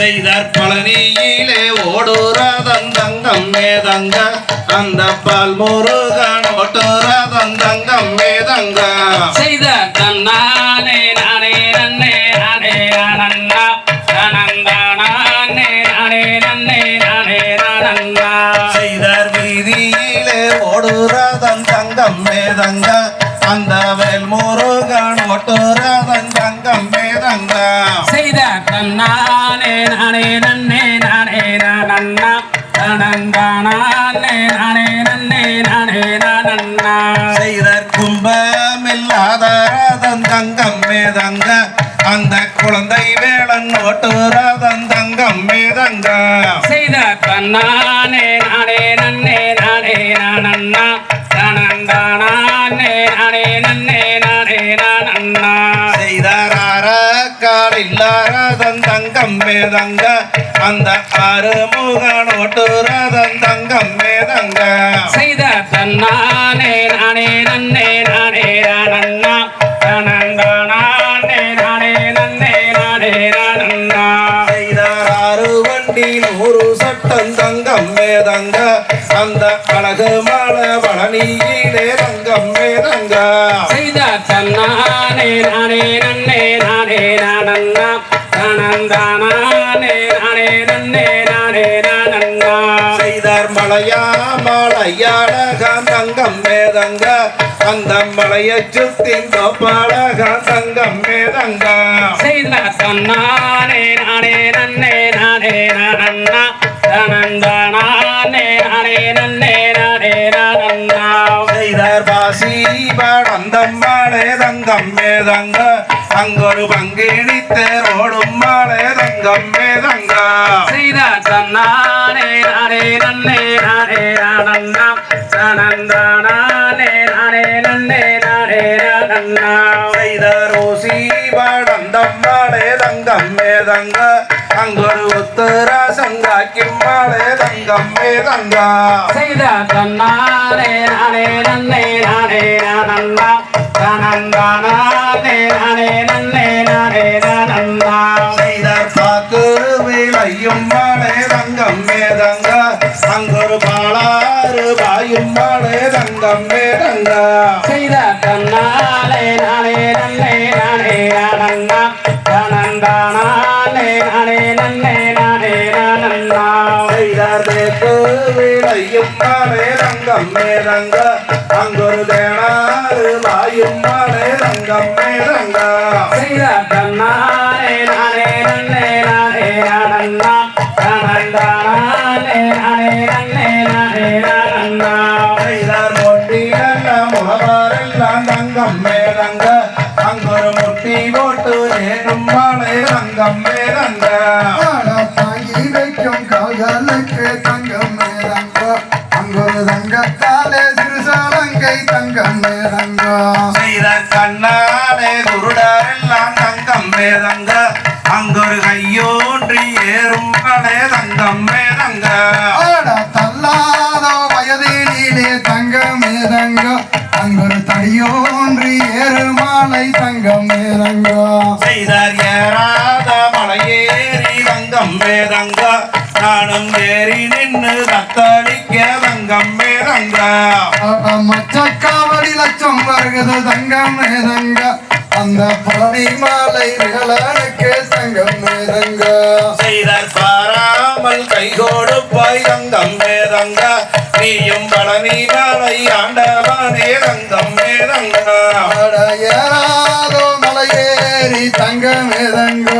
செய்தார் பழனியிலே ஓடுறதன் தங்கம் மேதங்க அந்த பால் முருகன் ஓட்டுறதன் தங்கம் மேதங்க. செய்த தன்னானே நானே நன்னே நானே நானண்ணா. தனந்தானே நானே நன்னே நானே நானண்ணா. செய்தார் வீதியிலே ஓடுறதன் தங்கம் மேதங்க அந்த வேல் முருகன் ஓட்டுறதன் தங்கம் மேதங்க செய்த தன்னானே நானே நன்னே நானே நானண்ணா. தனந்தானே நானே நன்னே நானே நானண்ணா. செய்தார் கும்பமில்லாதரதன் தங்கம் மேதங்க அந்த குழந்தை வேளன் ஓட்டுறதன் தங்கம் மேதங்க செய்த தன்னானே நானே நன்னே நானே நன்னே தங்கம் மேதங்க. அந்த ஆறுமுகன் ஓட்டுறதன் தங்கம் மேதங்க. செய்த தன்னானே நானே நன்னே நானே வண்டி நூறு சட்டம் தங்கம் மேதங்க. அந்த அழகு மலை பழனியிலே தங்கம் மேதங்க. செய்த தன்னானே நானே நன்னே நானே நானண்ணா. தனந்தானே நானே நன்னே நானே நானண்ணா. செய்தார் மலையா மலையாளகம் தங்கம் மேதங்க. அந்த மலையை சுத்தி தோப்பாளகம் தங்கம் மேதங்க. செய்த தன்னானே நானே நன்னே நானே நானண்ணா தனந்தானே நானே நன்னே நானே செய்தார் பாசி அங்கொரு பங்கிழித்தேர் ஓடும் மலை தங்கம் மேதங்க. தன்னானே நானே நன்னே நானே நானண்ணா தனந்தானே மலை தங்கம் மேதங்க அங்கொரு உத்தராசம் காக்கும் மலை தங்கம் மேதங்க செய்த தன்னானே நானே நன்னே நானே நானண்ணா தனந்தானே நானே நன்னே நானே விளையும் மலை தங்கம் மேதங்க அங்கொரு பாலாறு பாயும் மலை தங்கம் மேதங்க செய்த தன்னாலே நானே நன்னே நானே நானண்ணா தனந்தானே நானே நன்னே நானே நானண்ணா விளையும் மலை தங்கம் மேதங்க அங்கொரு தேனாறு பாயும் மலை நானே நன்னே நானே நானண்ணா தனந்தானே நானே நன்னே தங்கம் மேலங்கோ செய்த கண்ணாலே குருடரெல்லாம் தங்கம் மேதங்க அங்கொரு கையோன்றி ஏறும் மலை தங்கம் மேதங்க தள்ளாத வயதினிலே தங்கம் மேலங்கோ அங்கொரு தடியோன்றி ஏறுமாலை தங்கம் மேலங்கோ செய்தார் ஏறாத மலையேறி தங்கம் மேதங்க நானும் ஏறி நின்று தத்தளிக்க தங்கம் மேதங்க. மச்சக்காவடி லட்சம் வருகிறது தங்கம் மேதங்க. அந்த பழனி மாலை விகலனுக்கு தங்கம் மேதங்க. செய்தார் பாராமல் கை கொடுப்பாய் தங்கம் மேதங்க. நீயும் பழனி மலை ஆண்டவனே தங்கம் மேதங்க. ஏறாதோ மலையேறி தங்கம் ஏழையோனை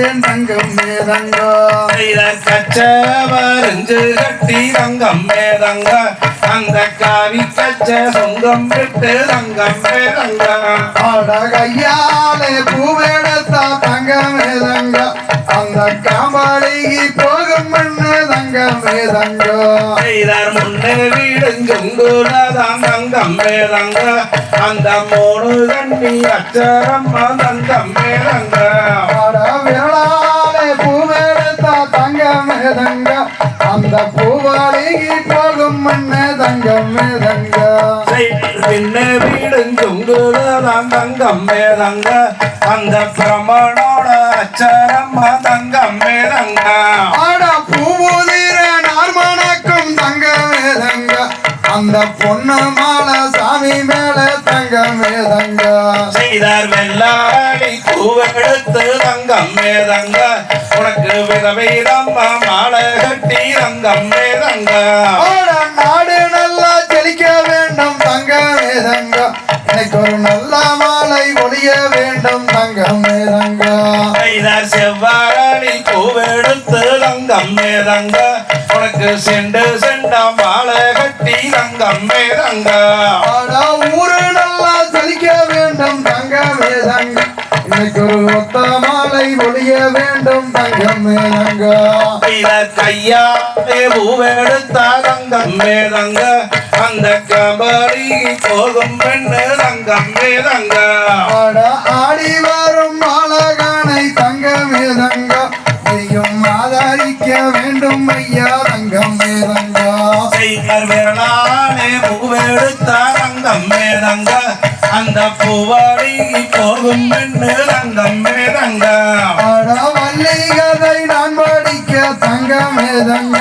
வந்தேன் தங்கம் மேதங்கோ கச்சவரிஞ்சு கட்டி தங்கம் மேதங்க. அந்த காவி கச்ச சொங்கம் விட்டு தங்கம் மேதங்க. ஆட கையாலே பூவெடுத்தா தங்கம் மேதங்க. அந்த காம்பாடிக்கு போகும் மண்ணு தங்கம் மேதங்கோ. முன்னே வீடுங்குங்குலதான் தங்கம் மேதங்க. அந்த மூணு தண்ணி அச்சரம் தங்கம் மேதங்க. தங்கம் மேதங்க அந்த பிரமணோட அச்சரம்மா தங்கம் மேதங்க ஆட பூவுதிர நார்மணக்கும் தங்க வேதங்க அந்த பொண்ணு மாலை சாமி மேல தங்க வேதங்க செய்தார் வெள்ளாடி பூவெடுத்து தங்கம் மேதங்க உனக்கு விதவிதம்மா மாலை கட்டி தங்கம் மேதங்க நாடு நல்லா செழிக்க வேண்டும் தங்க வேதங்க இன்னைக்கு ஒரு நல்ல தங்கம் மேதங்க உனக்கு செண்டு செண்டா மாலை கட்டி தங்கம் மேதங்க ஆட ஊரு நல்லா செழிக்க வேண்டும் தங்க. வேதங்க இன்னைக்கு ஒரு ஒத்த மாலை ஒளிய வேண்டும் தங்க. வேதங்க செய்தார் கையாலே பூவெடுத்தா தங்கம் மேதங்க அந்த கபடி போகும் பெண்ணு தங்கம் மேதங்க ஆட வரும் தங்க வேதங்க நீயும் ஆதரிக்க வேண்டும் ஐயா தங்கம் வேதங்க செய்தார் வேளாணே பூவெடுத்தா தங்கம் மேதங்க. அந்த பூவாடி போகும் பெண்ணு தங்கம் மேதங்க. ஆட வள்ளிகதை நான் படிக்க தங்க வேதங்க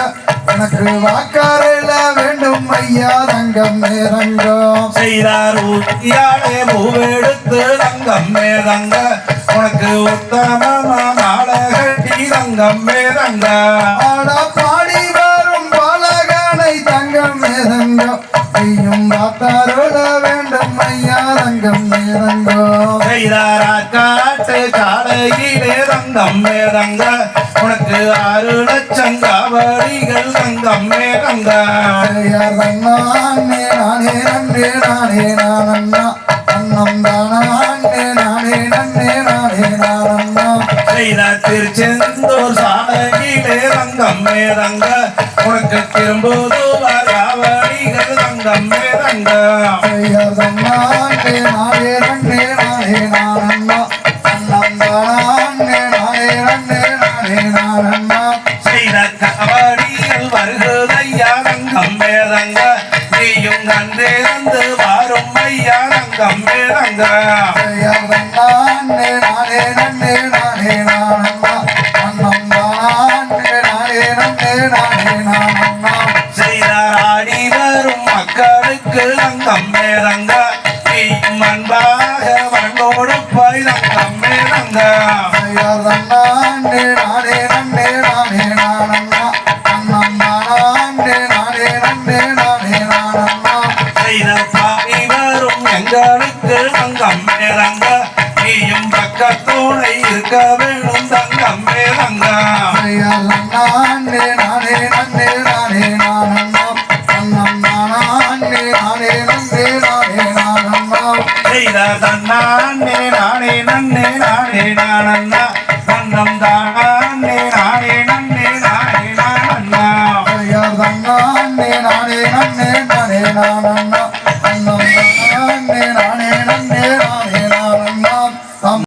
எனக்கு வாக்காரில வேண்டும் ஐயா தங்கம் வேதங்க செய்தார் ஊட்டியாலே பூவெடுத்து தங்கம் மேதங்க. உனக்கு உத்தமமா மாலை கட்டி தங்கம் மேதங்க. ஆட பாடி வரும் பாலகானை தங்கம் வேதங்க ஐயும் வாக்காரோட வேண்டும் ஐயா தங்கம் வேதங்க செய்தாரா காட்டு காலையிலே தங்கம் மேதங்க. உனக்கு ஆறு லட்சம் காவடிகள் தங்கம் மேதங்க. நானே நானே நன்னே நானே. செய்த திருச்செந்தூர் சாலையிலே தங்கம் மேதங்க. உனக்கு திரும்போது காவடிகள் தங்கம் மேதங்க. நானே நாயே நன்னே நாயே நானண்ணா அன்னம் நாயே நானே நாயே நானே நானண்ணா செய்த காவடிகள் வருகுதையா தங்கம் மேதங்க. நீயும் நன்றே வந்து வாரும் ஐயா தங்கம் மேதங்க. நீயும் அன்பாக வண்டோடு போய் தங்கம் மேதங்க நானே நானே நன்னே நானே நானண்ணா அன்னம் நானே நானே நன்னே நானே நானண்ணா செய்த பாவி வரும் எங்களுக்கு தங்கம் மேதங்க நீயும் பக்கத்தோடு இருக்க வேணும் தங்கம் மேதங்க நானே தன்னானே நானே நன்னே நானே நானண்ணா தன்னம் தானே